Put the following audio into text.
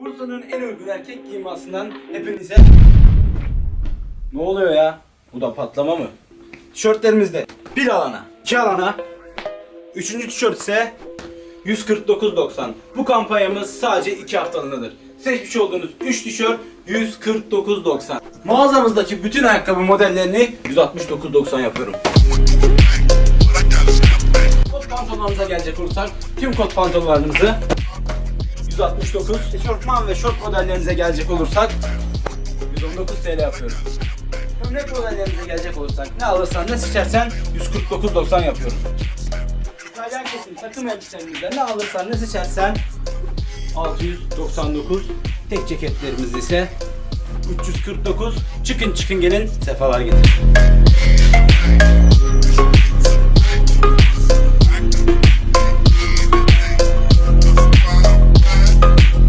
Bursa'nın en uygun erkek giyimasından hepinize... Ne oluyor ya? Bu da patlama mı? Tişörtlerimizde bir alana, iki alana, üçüncü tişört ise 149.90. Bu kampanyamız sadece 2 haftalığındadır. Seçmiş olduğunuz 3 tişört 149.90. Mağazamızdaki bütün ayakkabı modellerini 169.90 yapıyorum. Kot pantolonlarımıza gelecek olursak tüm kot pantolonlarımızı 169. Eşofman ve şort modellerinize gelecek olursak 119 TL yapıyorum. Gömlek modellerimize gelecek olursak ne alırsan ne seçersen 149.90 yapıyorum. İtalyan kesim takım elbiselerimizde ne alırsan ne seçersen 699. Tek ceketlerimiz ise 349. Çıkın çıkın gelin sefalar getirin.